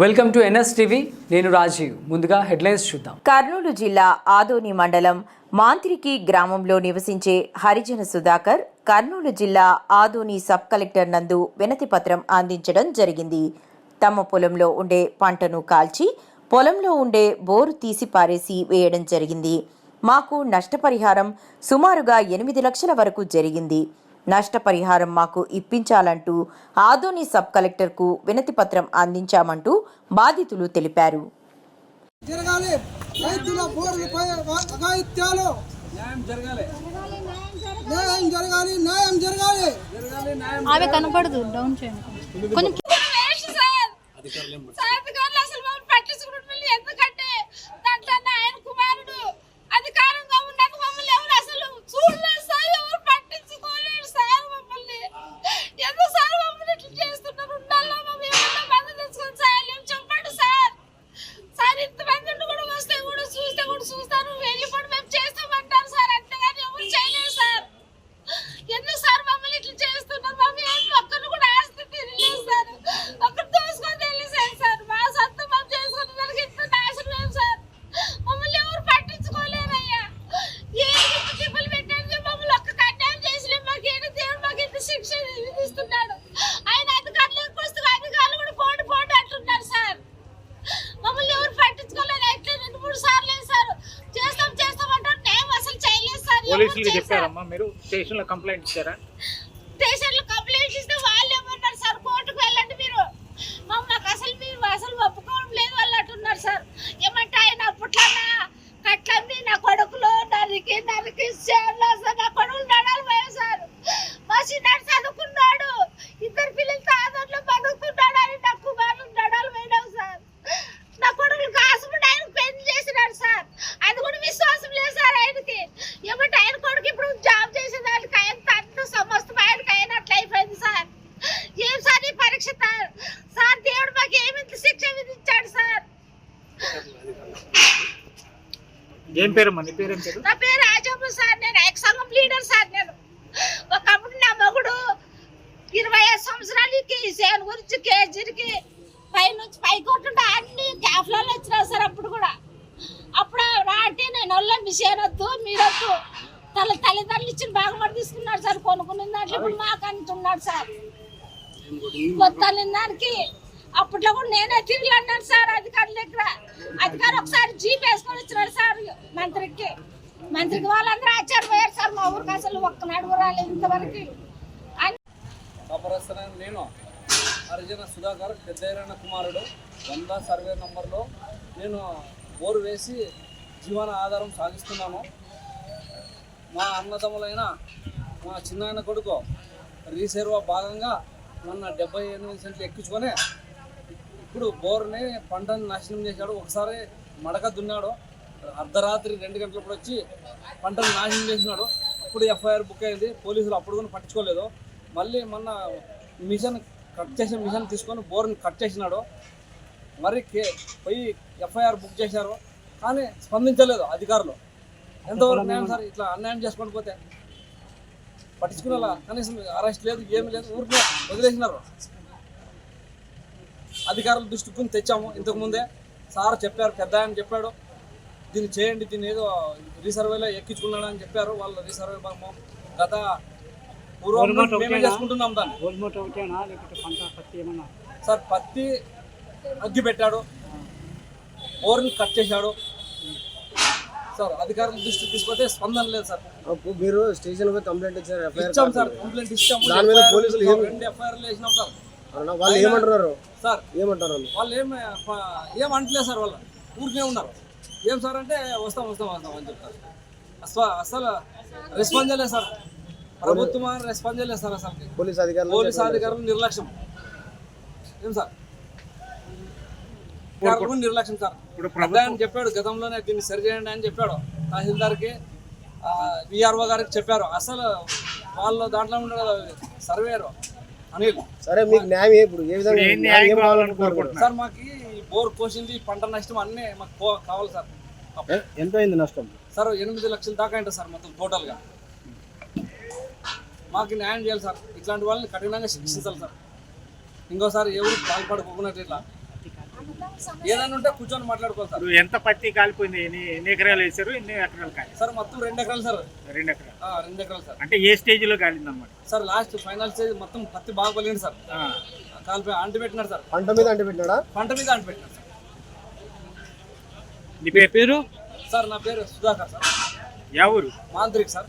Welcome to NS TV. నేను రాజీవ్. ముందుగా headlines చూద్దాం. కర్నూలు జిల్లా ఆదోని మండలం మాంత్రికి గ్రామంలో నివసించే హరిజన సుధాకర్ కర్నూలు జిల్లా ఆదోని సబ్ కలెక్టర్ నందు వినతి పత్రం అందించడం జరిగింది. తమ పొలంలో ఉండే పంటను కాల్చి పొలంలో ఉండే బోరు తీసి పారేసి వేయడం జరిగింది. మాకు నష్టపరిహారం సుమారుగా ఎనిమిది లక్షల వరకు జరిగింది. నష్టపరిహారం మాకు ఇప్పించాలంటూ ఆదోని సబ్ కలెక్టర్కు వినతి పత్రం అందించామంటూ బాధితులు తెలిపారు. జరగాలి. రైతుల బోర్లపై అఘాయిత్యాలు. న్యాయం జరగాలి న్యాయం జరగాలి. న్యాయం జరగాలి ఆమె కనపడదు డౌన్ చేయండి. కొంచెం వేస్ట్ సార్ సార్ అధికారులు అసలు మమ్మల్ని పట్టించుకుంటున్నారు ఎందుకంటే దాంట్లో ఆయన కుమారుడు అధికారంగా ఉన్నాక మమ్మల్ని ఎవరు అసలు చూడలేదు సార్ ఎవరు పట్టించుకోలేరు సార్ మమ్మల్ని ఎందుకు సార్ మమ్మల్ని ఇట్లా చేస్తున్నారు ఉండాలా మమ్మల్ని ఏమన్నా మంది తెచ్చుకొని సార్ ఏం చెప్పండి సార్ సార్ ఇంతమంది ఉండి కూడా వస్తే కూడా చూస్తే కూడా చూస్తారు వెళ్ళిపోయి మేము చేస్తామంటారు సార్ అంతేగాని ఎవరు చేయలేరు సార్ ఎందుకు సార్ మమ్మల్ని ఇట్లా చేస్తున్నారు మమ్మల్ని ఏం ఒక్కరు కూడా ఆస్తి తినలేదు సార్ ఒక్కరు దోసుకొని తెలిసారు సార్ మా సొంతం మేము చేసుకున్న దానికి ఇంత నాశనం ఏం సార్ మమ్మల్ని ఎవరు పట్టించుకోలేరయ్యా ఏ తిప్పలు పెట్టారు మమ్మల్ని ఒక్క కన్యాయం చేసి మాకు ఏంటి దేవుడు మాకు ఇంత శిక్ష విధిస్తున్నాడు ఆయన అధికారులు వస్తూ అధికారులు కూడా పోటీ పోటీ అంటున్నారు సార్. మమ్మల్ని ఎవరు పట్టించుకోలేదు. అయితే రెండు మూడు సార్లు వేసారు చేస్తాం చేస్తాం అంటారు. నేను అసలు చేయలేదు సార్. పోలీసులు? చెప్పారమ్మా మీరు? స్టేషన్లో కంప్లైంట్ ఇచ్చారా స్టేషన్లో కంప్లైంట్ ఇస్తే వాళ్ళు ఏమన్నారు సార్ కోర్టుకు వెళ్ళండి మీరు మా మాకు అసలు మీరు అసలు ఒప్పుకోవడం లేదు వాళ్ళు అంటున్నారు సార్ ఏమంటే ఆయన అప్పట్లోనా కట్లంది నా కొడుకులు నరికి నరికి చేయాలి సార్ నా కొడుకులు నడాలి పోయాం సార్ మా చిన్నాడు చదువుకున్నాడు ఇద్దరు పిల్లలు తాదట్లో బతుకుతున్నాడు అని నా కుమారులు నడాలి పోయినావు సార్ నా కొడుకులు కాసుకుంటే ఆయన పెళ్ళి చేసినాడు సార్ అది కూడా విశ్వాసం లేదు సార్ ఆయనకి ఏమంటే ఆయన కొడుకు ఇప్పుడు జాబ్ చేసేదానికి ఆయన తండ్రి సమస్తం ఆయనకి అయినట్లు అయిపోయింది సార్ ఏం సార్ ఈ పరీక్ష సార్ సార్ దేవుడు మాకు ఏమి శిక్ష విధించాడు సార్ ఏం పేరమ్మా నీ పేరేం పేరు? నా పేరు రాజమ్మ సార్ నేను ఎక్స్ సంఘం లీడర్ సార్ నేను. ఒకప్పుడు నా మగుడు ఇరవై ఐదు సంవత్సరాలకి సేవల గురించి కేజీకి పై నుంచి పై కొట్టుంటే అన్ని క్యాఫ్లలో వచ్చినాయి సార్ అప్పుడు కూడా. అప్పుడు రాటి నేను వాళ్ళని మిషన్ మీరొద్దు తల తల్లిదండ్రులు ఇచ్చిన బాగుమడి తీసుకున్నాడు సార్ కొనుక్కున్న దాంట్లో ఇప్పుడు మాకు అంటున్నాడు సార్ మొత్తం దానికి అప్పట్లో కూడా నేనే తిరిగి అన్నాను సార్ అధికారుల దగ్గర. అధికారి ఒకసారి జీప్ వేసుకొని వచ్చినాడు సార్ మంత్రికి. మంత్రికి వాళ్ళందరూ ఆశ్చర్యపోయారు సార్ మా ఊరికి అసలు ఒక్కనాడు కూడా రాలేదు ఇంతవరకు. నేను అర్జున సుధాకర్ పెద్దయిన కుమారుడు వంద సర్వే నంబర్లో నేను బోరు వేసి జీవన ఆధారం సాగిస్తున్నాను. మా అన్నదమ్ములైన మా చిన్నాయన కొడుకు రీసర్వ భాగంగా నన్ను డెబ్బై ఎనిమిది సెంట్లు ఎక్కించుకొని ఇప్పుడు బోర్ని పంటను నాశనం చేశాడు. ఒకసారి మడక దున్నాడు. అర్ధరాత్రి రెండు గంటలప్పుడు వచ్చి పంటను నాశనం చేసినాడు. అప్పుడు ఎఫ్ఐఆర్ బుక్ అయింది. పోలీసులు అప్పుడు కూడా పట్టించుకోలేదు. మళ్ళీ మొన్న మిషన్ కట్ చేసిన మిషన్ తీసుకొని బోర్ని కట్ చేసినాడు. మరి కే పోయి ఎఫ్ఐఆర్ బుక్ చేశారు. కానీ స్పందించలేదు అధికారులు. ఎంతవరకు న్యాయం సార్? ఇట్లా అన్యాయం చేసుకొని పోతే పట్టించుకునేలా కనీసం అరెస్ట్ లేదు ఏమి లేదు ఊరికి వదిలేసినారు. అధికారుల దృష్టికి తెచ్చాము. ఇంతకు ముందే సార్ చెప్పారు పెద్ద ఆయన చెప్పాడు. దీన్ని చేయండి దీన్ని ఏదో రీసర్వేలో ఎక్కించుకున్నాడు అని చెప్పారు. వాళ్ళు రీసర్వే బాము గత పూర్వం మేమే చేసుకుంటున్నాం దాన్ని. సార్ పత్తి అగ్గి పెట్టాడు. బోర్ని కట్ చేశాడు. సార్ అధికారుల దృష్టికి తీసుకొస్తే స్పందన లేదు సార్. అప్పుడు మీరు స్టేషన్ పోయి కంప్లైంట్ ఇచ్చారు ఇచ్చాం సార్ కంప్లైంట్ ఇచ్చాము. దాని మీద FIR పోలీసులు రెండు ఎఫ్ఐఆర్లు వేసినాం సార్? వాళ్ళు ఏమంటున్నారు? సార్ ఏమంటారు? వాళ్ళు ఏం ఏం అంటలేదు సార్ వాళ్ళు. ఊరికే ఉన్నారు. ఏం సార్ అంటే వస్తాం వస్తాం వస్తాం అని చెప్తారు అసలు అసలు రెస్పాన్స్ చేయలేదు సార్. ప్రభుత్వం రెస్పాన్స్ చేయలేదు సార్ అసలు. పోలీస్ అధికారులు పోలీస్ అధికారులు నిర్లక్ష్యం. ఏం సార్? అధికారులు నిర్లక్ష్యం సార్. ఆయన చెప్పాడు గతంలోనే దీన్ని సరి చేయండి అని చెప్పాడు. తహసీల్దార్కి విఆర్ఓ గారికి చెప్పారు. అసలు వాళ్ళు దాంట్లో ఉండదు సర్వేరు అనిల్ సరే మీకు న్యాయం ఏ ఇప్పుడు? ఏ విధంగా ఏం న్యాయం న్యాయం ఏం కావాలని కావాలనుకుంటున్నారు కోరుకుంటున్నారు? సార్ మాకు ఈ బోర్ కోసింది పంట నష్టం అన్నీ మాకు పో- కావాలి సార్. ఎంత అయింది నష్టం? సార్ ఎనిమిది లక్షల దాకా ఉంటుంది సార్ మొత్తం టోటల్గా. మాకు న్యాయం చేయాలి సార్. ఇట్లాంటి వాళ్ళని కఠినంగా శిక్షించాలి సార్. ఇంకోసారి ఎవరు పాల్పడుకోకున్నట్టు ఇట్లా ఏదైనా ఉంటే కూర్చొని మాట్లాడుకోవాలి సార్. ఎంత పత్తి కాలిపోయింది? ఎన్ని ఎన్ని ఎకరాలు వేశారు? ఎన్ని ఎకరాలు కాలి సార్ మొత్తం రెండు ఎకరాలు సార్. రెండు ఎకరాలు. ఆ, రెండు ఎకరాలు సార్. అంటే ఏ స్టేజ్లో కాలిందన్నమాట? సార్ లాస్ట్ ఫైనల్ స్టేజ్ మొత్తం పత్తి బాగా పలిగింది సార్. ఆ. కాలిపోయి అంటు పెట్టినారు సార్. పంట మీద అంటి పెట్టినాడా? పంట మీద అంటు పెట్టినారు సార్. నీ పేరు? పేరు? సార్ నా పేరు సుధాకర్ సార్. యా ఊరు మాంత్రిక్. సార్